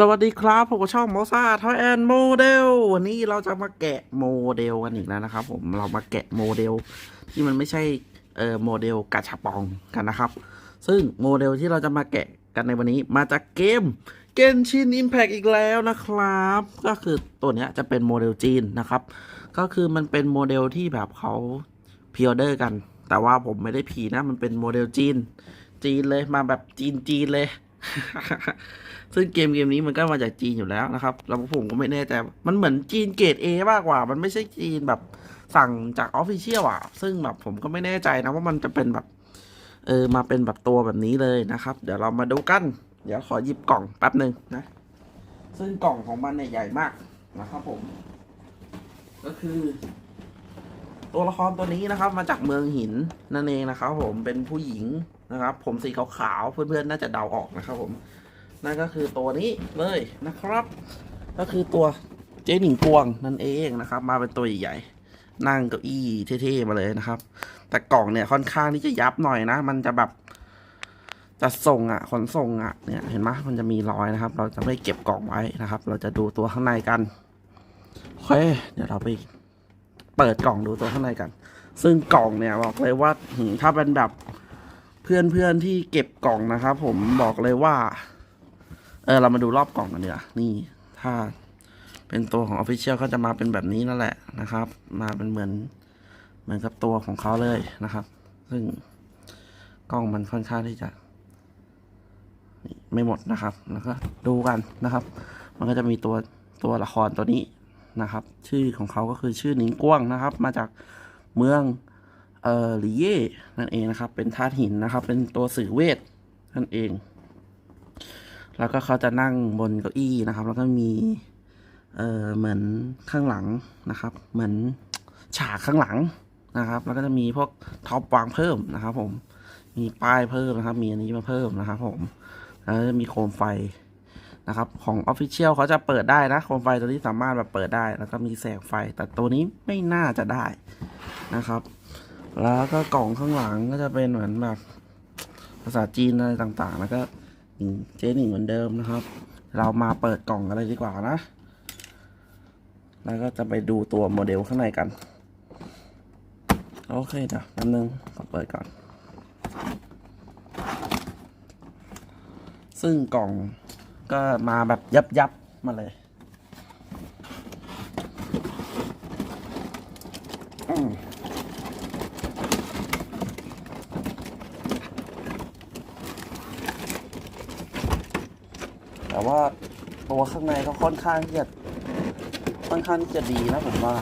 สวัสดีครับผมก็ช่องมอซ่าทอยแอนโมเดลวันนี้เราจะมาแกะโมเดลกันอีกแล้วนะครับ ผมเรามาแกะโมเดล ที่มันไม่ใช่เอ่อโมเดลกาชาปองกันนะครับ ซึ่งโมเดลที่เราจะมาแกะกันในวันนี้มาจากเกมเกนชินอิมแพกอีกแล้วนะครับ ก็คือตัวนี้จะเป็นโมเดลจีนนะครับ ก็คือมันเป็นโมเดลที่แบบเขาพิออเดอร์กัน แต่ว่าผมไม่ได้พีนะมันเป็นโมเดลจีน จีนเลยมาแบบจีนจีนเลย ซึ่งเกมเกมนี้มันก็มาจากจีนอยู่แล้วนะครับ แล้วผมก็ไม่แน่ใจ มันเหมือนจีนเกรด A มากกว่า มันไม่ใช่จีนแบบสั่งจากออฟฟิเชียลอะ ซึ่งแบบผมก็ไม่แน่ใจนะว่ามันจะเป็นแบบ เออ มาเป็นแบบตัวแบบนี้เลยนะครับ เดี๋ยวเรามาดูกัน เดี๋ยวขอหยิบกล่องแป๊บหนึ่งนะ ซึ่งกล่องของมันเนี่ยใหญ่มากนะครับผม ก็คือ ตัวละครตัวนี้นะครับ มาจากเมืองหินนั่นเองนะครับผม เป็นผู้หญิง นะครับ ผมสีขาวๆเพื่อนๆน่าจะเดาออกนะครับผมนั่นก็คือตัวนี้เลยนะครับ ก็คือตัวเจ๊หนิงกวงนั่นเองนะครับ มาเป็นตัวใหญ่ๆนั่งเก้าอี้เท่ๆมาเลยนะครับ แต่กล่องเนี่ยค่อนข้างที่จะยับหน่อยนะ มันจะแบบจะส่งอะขนส่งอะเนี่ยเห็นไหมมันจะมีรอยนะครับ เราจะไม่เก็บกล่องไว้นะครับ เราจะดูตัวข้างในกันโอเคเดี๋ยวเราไปเปิดกล่องดูตัวข้างในกัน ซึ่งกล่องเนี่ยบอกเลยว่าถ้าเป็นแบบ เพื่อนๆที่เก็บกล่องนะครับ ผมบอกเลยว่า เออเรามาดูรอบกล่องกันเดี๋ยวานี่ ถ้าเป็นตัวของ Official ก็จะมาเป็นแบบนี้นั่นแหละนะครับ มาเป็นเหมือน เหมือนกับตัวของเขาเลยนะครับ ซึ่งกล้องมันค่อนข้างที่จะไม่หมดนะครับ แล้วก็ดูกันนะครับ มันก็จะมีตัวตัวละครตัวนี้นะครับ ชื่อของเขาก็คือชื่อหนิงกว้างนะครับ มาจากเมือง เอ่อหลีเย่นั่นเองนะครับ เป็นธาตุหินนะครับ เป็นตัวสื่อเวทนั่นเอง แล้วก็เขาจะนั่งบนเก้าอี้นะครับ แล้วก็มีเอ่อเหมือนข้างหลังนะครับ เหมือนฉากข้างหลังนะครับ แล้วก็จะมีพวกท็อปวางเพิ่มนะครับ ผม มีป้ายเพิ่มนะครับ มีอันนี้มาเพิ่มนะครับ ผมแล้วก็มีโคมไฟนะครับของ Official เขาจะเปิดได้นะโคมไฟตัวนี้สามารถแบบเปิดได้ แล้วก็มีแสงไฟ แต่ตัวนี้ไม่น่าจะได้นะครับ แล้วก็กล่องข้างหลังก็จะเป็นเหมือนแบบภาษาจีนอะไรต่างๆ แล้วก็เจ๊หนิงเหมือนเดิมนะครับ เรามาเปิดกล่องกันเลยดีกว่านะ แล้วก็จะไปดูตัวโมเดลข้างในกัน โอเคเดี๋ยวแป๊บนึงขอเปิดก่อน ซึ่งกล่องก็มาแบบยับยับๆมาเลย แต่ว่าตัวข้างในก็ค่อนข้างที่จะค่อนข้างที่จะดีนะผมว่า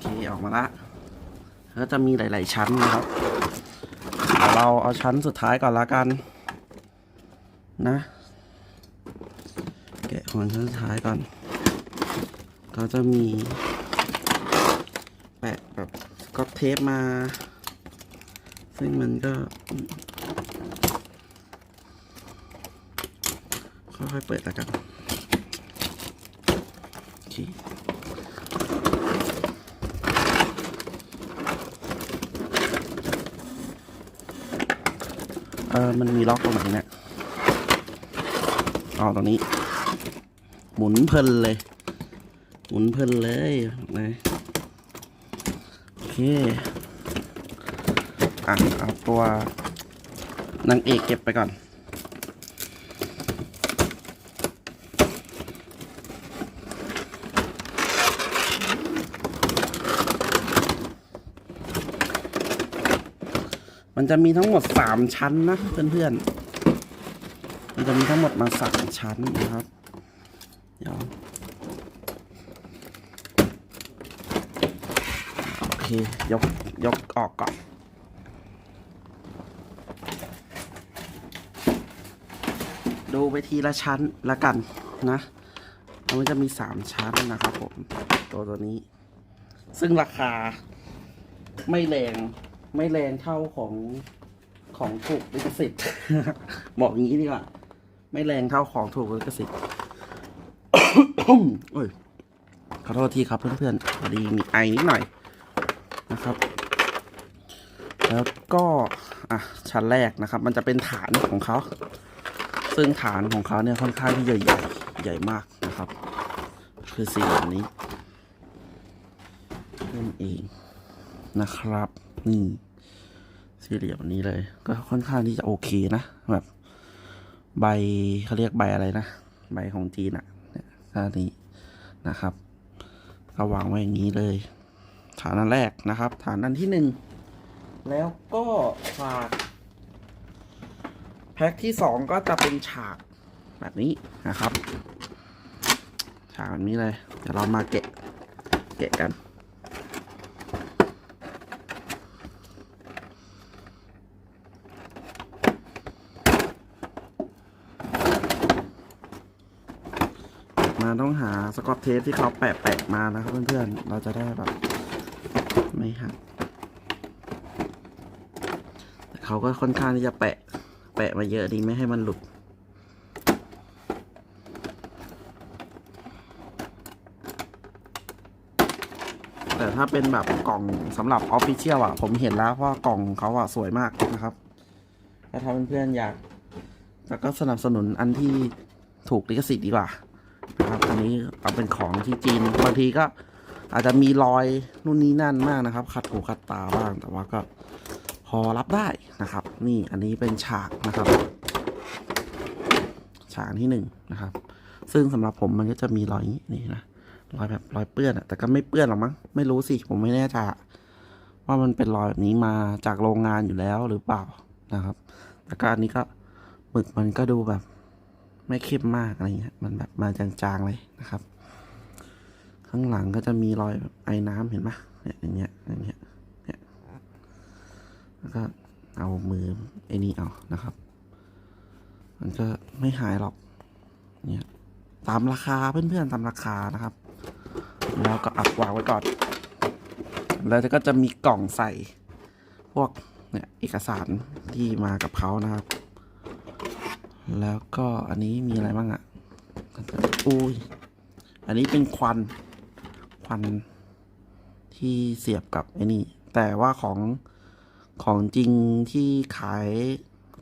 โอเคออกมาละ ก็จะมีหลาย ๆ ชั้นนะครับเดี๋ยวเราเอาชั้นสุดท้ายก่อนละกัน นะแกะของชั้นสุดท้ายก่อน ก็จะมีแปะแบบก็อตเทปมา ซึ่งมันก็ค่อยๆเปิดแล้วกันโอเค เออมันมีล็อกตรงไหนเนี่ยอ๋อตรงนี้ หมุนเพลินเลย หมุนเพลินเลยนะโอเคอะเอาตัวนางเอกเก็บไปก่อน มันจะมีทั้งหมดสามชั้นนะเพื่อนๆ มันจะมีทั้งหมดมาสามชั้นนะครับ เดี๋ยวโอเคยกยกออกก่อนดูไปทีละชั้นละกันนะมันจะมีสามชั้นนะครับผม ตัวตัวนี้ ซึ่งราคาไม่แรง ไม่แรงเท่าของของถูกลิขสิทธิ์ บอกอย่างนี้ดีกว่า ไม่แรงเท่าของถูกลิขสิทธิ์โอ้ยขอโทษทีครับเพื่อนๆพอดีมีไอนิดหน่อยนะครับ แล้วก็อะชั้นแรกนะครับ มันจะเป็นฐานของเขา ซึ่งฐานของเขาเนี่ยค่อนข้างที่จะใหญ่ใหญ่มากนะครับ คือสี่แบบนี้นั่นเองนะครับ นี่สี่เหลี่ยมนี้เลย ก็ค่อนข้างที่จะโอเคนะแบบ ใบเขาเรียกใบอะไรนะ ใบของจีนอะเนี่ยท่านี้นะครับก็วางไว้อย่างนี้เลย ฐานอันแรกนะครับ ฐานอันที่หนึ่งแล้วก็ฉากแพ็คที่สองก็จะเป็นฉากแบบนี้นะครับ ฉากแบบนี้เลย เดี๋ยวเรามาแกะแกะกัน ต้องหาสกอตเทปที่เขาแปะๆมานะครับเพื่อนๆ เราจะได้แบบ ไม่หักแต่เขาก็ค่อนข้างที่จะแปะ แปะมาเยอะดีไม่ให้มันหลุดแต่ถ้าเป็นแบบกล่องสำหรับออฟฟิเชียลอะ ผมเห็นแล้วเพราะว่ากล่องเขาอะสวยมากนะครับ ถ้าเพื่อนๆอยาก แล้วก็สนับสนุนอันที่ถูกลิขสิทธิ์ดีกว่า นะครับ อันนี้เอาเป็นของที่จีนบางทีก็อาจจะมีรอยนู่นนี่นั่นมากนะครับ ขัดหูขัดตาบ้าง แต่ว่าก็พอรับได้นะครับ นี่อันนี้เป็นฉากนะครับ ฉากที่หนึ่งนะครับ ซึ่งสำหรับผมมันก็จะมีรอยนี้นี่นะรอยแบบรอยเปื้อนแต่ก็ไม่เปื้อนหรอกมั้งไม่รู้สิผมไม่แน่ใจว่ามันเป็นรอยแบบนี้มาจากโรงงานอยู่แล้วหรือเปล่านะครับ แต่ก็อันนี้ก็หมึกมันก็ดูแบบ ไม่เข้มมากอะไรเงี้ย มันแบบมาจางๆเลยนะครับ ข้างหลังก็จะมีรอยไอ้น้ำเห็นปะเนี่ยอย่างเงี้ยอย่างเงี้ยเนี่ยแล้วก็เอามือไอ้นี่เอานะครับ มันก็ไม่หายหรอกเนี่ยตามราคาเพื่อนๆตามราคานะครับ แล้วก็อักวางไว้ก่อน แล้วก็จะมีกล่องใส่ พวกเนี่ยเอกสารที่มากับเขานะครับ แล้วก็อันนี้มีอะไรบ้างอะ่ะอุ้ย อันนี้เป็นควัน ควันที่เสียบกับไอ้นี่ แต่ว่าของของจริงที่ขาย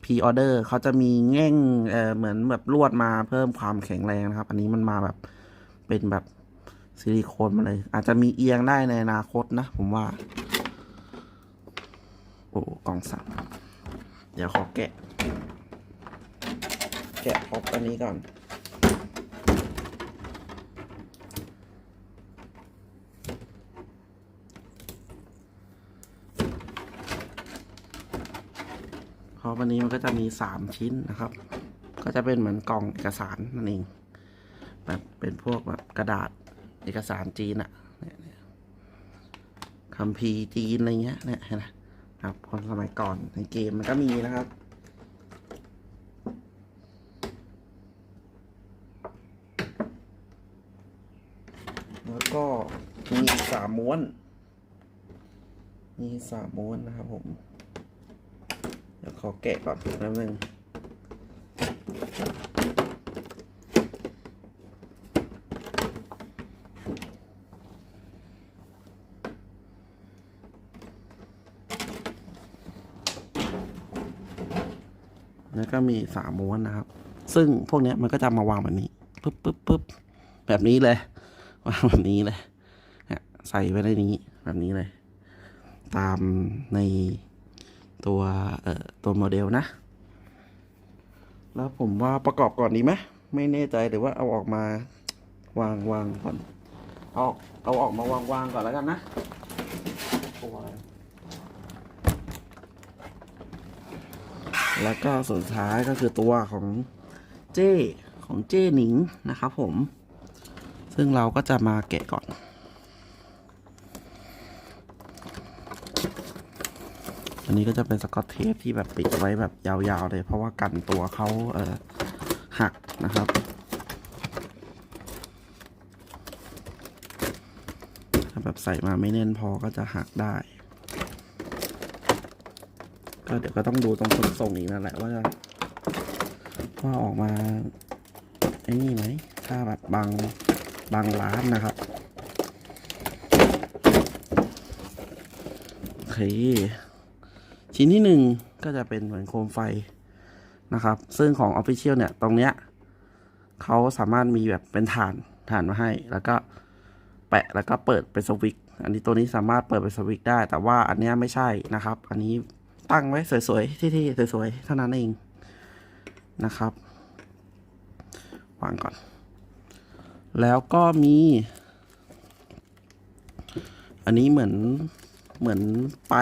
พ r ออเดอร์เขาจะมีแง่งเออเหมือนแบบลวดมาเพิ่มความแข็งแรงนะครับ อันนี้มันมาแบบเป็นแบบซิลิโคนมาเลย อาจจะมีเอียงได้ในอนาคตนะ ผมว่า โอ้กล่องสับเดี๋ยวขอแกะ แกะพ็อปอันนี้ก่อนพราะวันนี้มันก็จะมีสามชิ้นนะครับ ก็จะเป็นเหมือนกล่องเอกสารนั่นเอง แบบเป็นพวกแบบกระดาษเอกสารจีนอะคัมภีร์จีนอะไรเงี้ยเนี่ยเห็นไหมครับคนสมัยก่อนในเกมมันก็มีนะครับ แล้วก็มีอีก สามม้วน มีสามม้วนนะครับผม เดี๋ยวขอแกะก่อนแป๊บนึงแล้วก็มีสามม้วนนะครับ ซึ่งพวกนี้มันก็จะมาวางแบบนี้ปึ๊บปึ๊บปึ๊บแบบนี้เลยวางแบบนี้เลย ใส่ไว้ในนี้แบบนี้เลย ตามในตัวเอ่อตัวโมเดลนะ แล้วผมว่าประกอบก่อนดีไหมไม่แน่ใจหรือว่าเอาออกมาวางวางก่อนเอาเอาออกมาวางวางก่อนแล้วกันนะแล้วก็ส่วนสุดท้ายก็คือตัวของเจ้ของเจ้หนิงนะครับผม ซึ่งเราก็จะมาแกะก่อน อันนี้ก็จะเป็นสกอตเทปที่แบบปิดไว้แบบยาวๆเลย เพราะว่ากันตัวเขาเออหักนะครับแบบใส่มาไม่แน่นพอก็จะหักได้ ก็เดี๋ยวก็ต้องดูตรงขนส่งอีกนั่นแหละว่าจะว่าออกมาไอ้นี่ไหมถ้าแบบบางบางร้านนะครับโอเค ชิ้นที่หนึ่งก็จะเป็นเหมือนโคมไฟนะครับ ซึ่งของ Official เนี่ย ตรงเนี้ยเขาสามารถมีแบบเป็นฐานฐานมาให้ แล้วก็แปะแล้วก็เปิดเป็นสวิตอันนี้ตัวนี้สามารถเปิดเป็นสวิตได้ แต่ว่าอันเนี้ยไม่ใช่นะครับ อันนี้ตั้งไว้สวยๆที่ๆสวยๆเท่านั้นเองนะครับวางก่อน แล้วก็มี อันนี้เหมือนเหมือนไป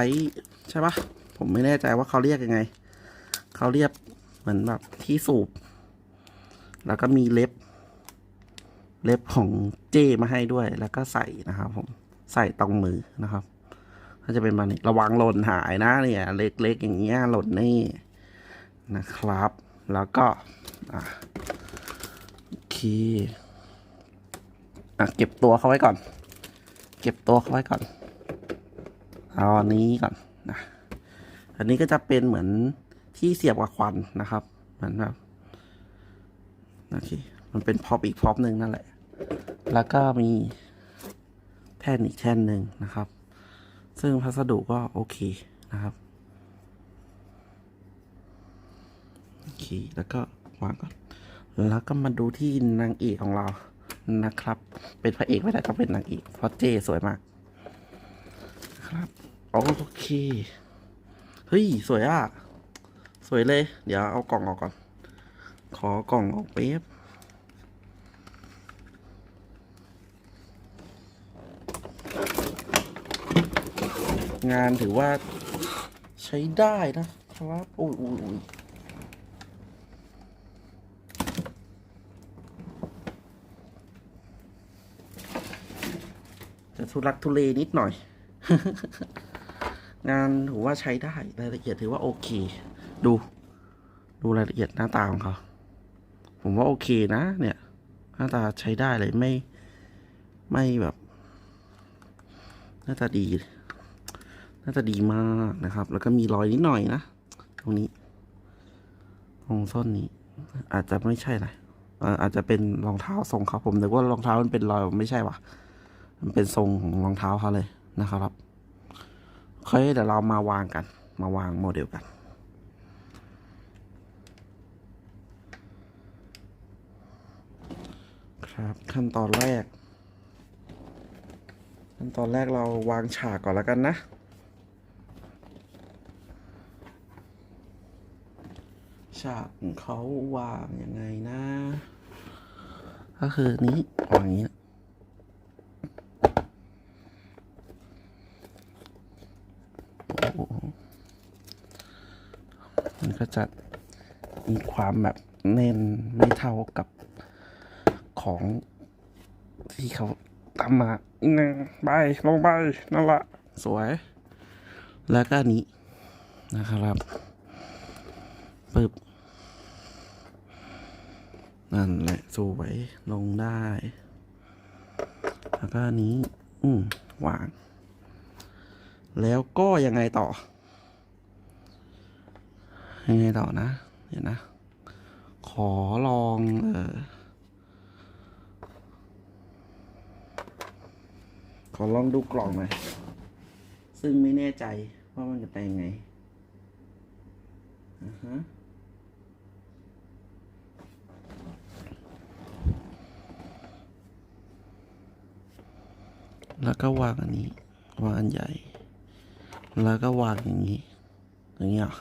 ใช่ปะ ผมไม่แน่ใจว่าเขาเรียกยังไง เขาเรียกเหมือนแบบที่สูบ แล้วก็มีเล็บ เล็บของเจมาให้ด้วย แล้วก็ใส่นะครับผม ใส่ตรงมือนะครับถ้าจะเป็นแบบนี้ระวังหล่นหายนะเนี่ย เล็กๆอย่างเงี้ยหล่นนี่นะครับ แล้วก็อะโอเคอะเก็บตัวเขาไว้ก่อน เก็บตัวเขาไว้ก่อนเอาอันนี้ก่อนนะ อันนี้ก็จะเป็นเหมือนที่เสียบกับควันนะครับ เหมือนแบบโอเคมันเป็นพร็อปอีกพร็อปหนึ่งนั่นแหละ แล้วก็มีแท่นอีกแท่นหนึ่งนะครับ ซึ่งพัสดุก็โอเคนะครับโอเคแล้วก็วางก่อนแล้วก็มาดูที่นางเอกของเรานะครับ เป็นพระเอกไม่ได้ต้องเป็นนางเอกเพราะเจสวยมาก ครับ โอเค เฮ้ย สวยอะ สวยเลย เดี๋ยวเอากล่องออกก่อน ขอกล่องออกเป๊บงานถือว่าใช้ได้นะครับอุ้ยอุ้ยอุ้ยจะทุลักทุเลนิดหน่อย งานถือว่าใช้ได้รายละเอียดถือว่าโอเค ดู ดูรายละเอียดหน้าตาของเขาผมว่าโอเคนะ เนี่ย หน้าตาใช้ได้เลยไม่ไม่แบบ หน้าตาดีหน้าตาดีมากนะครับ แล้วก็มีรอยนิดหน่อยนะตรงนี้ ตรงส้นนี้ อาจจะไม่ใช่นะเอ่อาจจะเป็นรองเท้าทรงเขาผมนึกว่ารองเท้ามันเป็นรอยไม่ใช่ว่ะมันเป็นทรงของรองเท้าเขาเลยนะครับ เคเดี๋ยวเรามาวางกัน มาวางโมเดลกัน ครับขั้นตอนแรก ขั้นตอนแรกเราวางฉากก่อนแล้วกันนะ ฉากเขาวางยังไงนะ ก็คือนี้วางอย่างนี้นะโอ้โหมันก็ จะมีความแบบแน่นไม่เท่ากับของที่เขาทำมาหนึ่งใบลงไปนั่นละสวย แล้วก็นี้นะครับปึ๊บนั่นแหละสวยลงได้ แล้วก็นี้ อืมวาง แล้วก็ยังไงต่อ ยังไงต่อนะ เดี๋ยวนะ ขอลองเออขอลองดูกล่องหน่อย ซึ่งไม่แน่ใจว่ามันจะเป็นยังไงอ่าฮะแล้วก็วางอันนี้ วางอันใหญ่ แล้วก็วางอย่างนี้ อย่างนี้เหรอ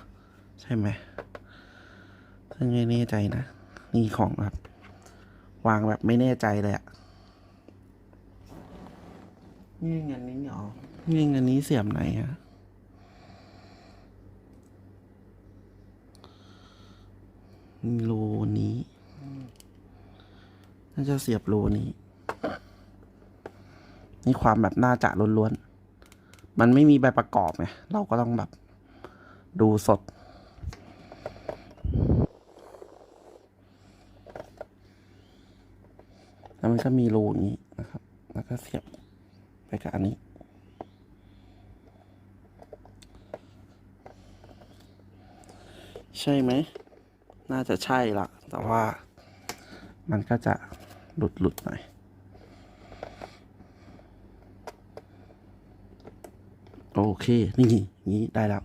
ใช่ไหมซึ่งไม่แน่ใจนะ นี่ของแบบวางแบบไม่แน่ใจเลยอะนี่เงานนี้เหรอนี่เงานนี้เสียบไหนอะรูนี้ น่าจะเสียบรูนี้ นี่ความแบบน่าจะล้วนๆ มันไม่มีใบประกอบไง เราก็ต้องแบบดูสด แล้วมันก็มีรูอย่างนี้นะครับ แล้วก็เสียบไปกับอันนี้ ใช่ไหม น่าจะใช่ละแต่ว่ามันก็จะหลุดหลุดๆหน่อยโอเค นี่นี้ได้แล้ว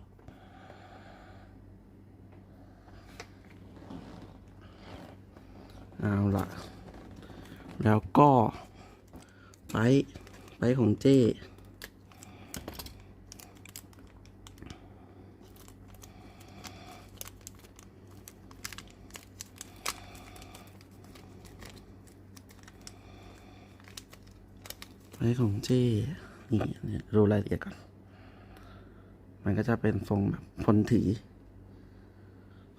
เอาละ แล้วก็ไปไปของเจ้ไม้ของเจ้นี่เนี่ยดูรายละเอียดก่อน มันก็จะเป็นทรงแบบคนถือ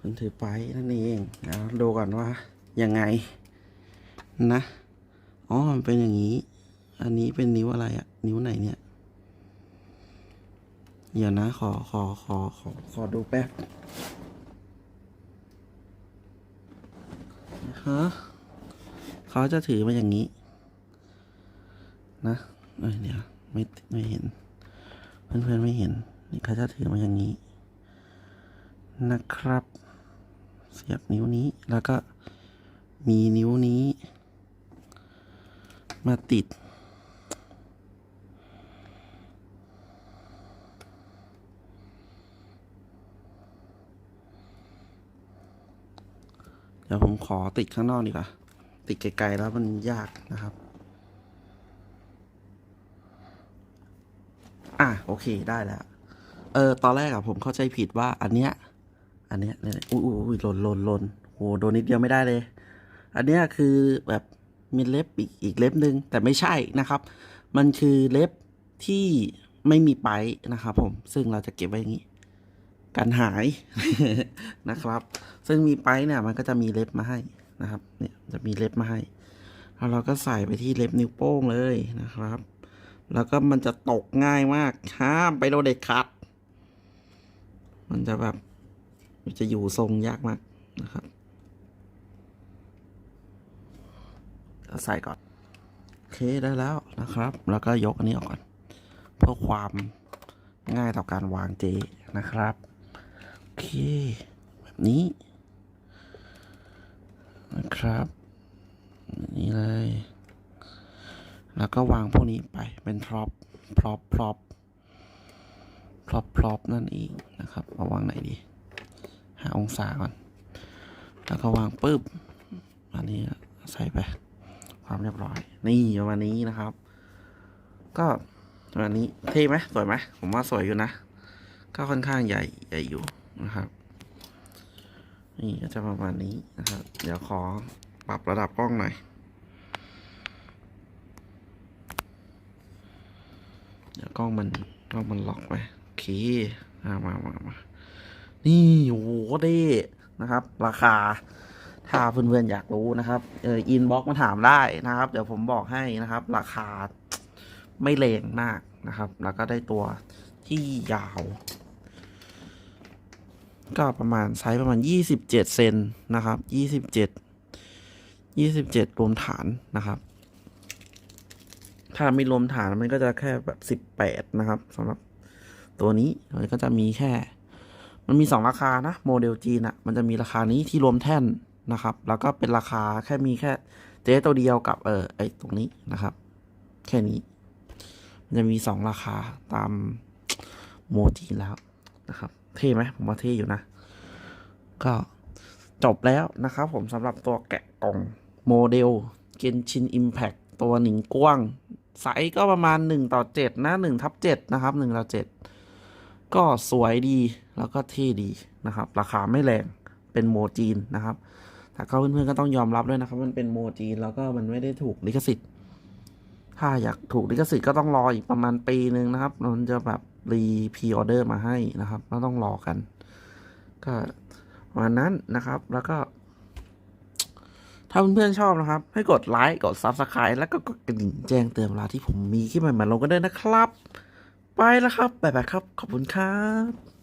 คนถือไปนั่นเอง แล้วดูก่อนว่ายังไงนะ อ๋อมันเป็นอย่างนี้ อันนี้เป็นนิ้วอะไรอะนิ้วไหนเนี่ย เดี๋ยวนะ ขอขอขอขอขอดูแป๊บฮะเขาจะถือมาอย่างนี้ นะเอ้ยเดี๋ยวไม่ไม่เห็น เพื่อนๆไม่เห็นนี่เขาจะถือมาอย่างนี้ นะครับ เสียบนิ้วนี้แล้วก็มีนิ้วนี้ มาติด เดี๋ยวผมขอติดข้างนอกดีกว่า ติดไกลๆแล้วมันยากนะครับ อะ โอเคได้แล้ว เออ ตอนแรกอะผมเข้าใจผิดว่าอันเนี้ย อันเนี้ยเนี่ยอุ้ยอุ้ยอุ้ยหล่นหล่นหล่นโหโดนนิดเดียวไม่ได้เลย อันเนี้ยคือแบบ มีเล็บอีกอีกเล็บหนึ่งแต่ไม่ใช่นะครับ มันคือเล็บที่ไม่มีไปนะครับผมซึ่งเราจะเก็บไว้อย่างนี้กันหายนะครับ ซึ่งมีไปเนี่ยมันก็จะมีเล็บมาให้นะครับ เนี่ยจะมีเล็บมาให้แล้วเราก็ใส่ไปที่เล็บนิ้วโป้งเลยนะครับ แล้วก็มันจะตกง่ายมากห้ามไปโดนเด็ดขาดมันจะแบบ มันจะอยู่ทรงยากมากนะครับ ใส่ก่อน โอเคได้แล้วนะครับ แล้วก็ยกอันนี้ออกก่อน เพื่อความง่ายต่อการวางเจนะครับ โอเค แบบนี้ นะครับแบบนี้เลย แล้วก็วางพวกนี้ไปเป็นพร็อพพร็อพพร็อพพร็อพพร็อพนั่นเองนะครับเอาวางไหนดี หาองศาก่อน แล้วก็วางปุ๊บอันนี้ใส่ไป ความเรียบร้อย นี่ประมาณนี้นะครับ ก็ประมาณนี้เท่ไหมสวยไหมผมว่าสวยอยู่นะ ก็ค่อนข้างใหญ่ใหญ่อยู่นะครับนี่ก็จะประมาณนี้นะครับ เดี๋ยวขอปรับระดับกล้องหน่อย เดี๋ยวกล้องมันกล้องมันล็อกไปโอเคอ่ามามามานี่โอ้โหเด้นะครับ ราคา ถ้าเพื่อนๆอยากรู้นะครับ เอออินบ็อกมาถามได้นะครับ เดี๋ยวผมบอกให้นะครับ ราคาไม่แรงมากนะครับ แล้วก็ได้ตัวที่ยาว ก็ประมาณไซส์ประมาณยี่สิบเจ็ดเซนนะครับยี่สิบเจ็ดยี่สิบเจ็ดรวมฐานนะครับ ถ้าไม่รวมฐานมันก็จะแค่แบบสิบแปดนะครับสำหรับตัวนี้มันก็จะมีแค่ มันมีสองราคานะ โมเดลจีนอะมันจะมีราคานี้ที่รวมแท่น นะครับ แล้วก็เป็นราคาแค่มีแค่เจ๊ตัวเดียวกับเออไอตรงนี้นะครับ แค่นี้ มันจะมีสองราคาตามโมจีแล้วนะครับ เท่ไหมผมว่าเท่อยู่นะ ก็จบแล้วนะครับผมสำหรับตัวแกะกล่องโมเดล Genshin Impact ตัวหนิงกว้างไซส์ก็ประมาณ 1 ต่อ 7 นะ1ทับ7นะครับ1ต่อ 7 ก็สวยดีแล้วก็เท่ดีนะครับ ราคาไม่แรงเป็นโมจีนนะครับ แต่ก็เพื่อนๆก็ต้องยอมรับด้วยนะครับ มันเป็นโมจีนแล้วก็มันไม่ได้ถูกลิขสิทธิ์ ถ้าอยากถูกลิขสิทธิ์ก็ต้องรออีกประมาณปีหนึ่งนะครับมันจะแบบรีพีออเดอร์มาให้นะครับก็ต้องรอกัน ก็ประมาณนั้นนะครับ แล้วก็ ถ้าเพื่อนๆชอบนะครับ ให้กดไลค์กด Subscribe แล้วก็กดกระดิ่งแจ้งเตือนเวลาที่ผมมีคลิปใหม่ๆลงกันด้นะครับ ไปแล้วครับบ๊ายบายครับ ขอบคุณครับ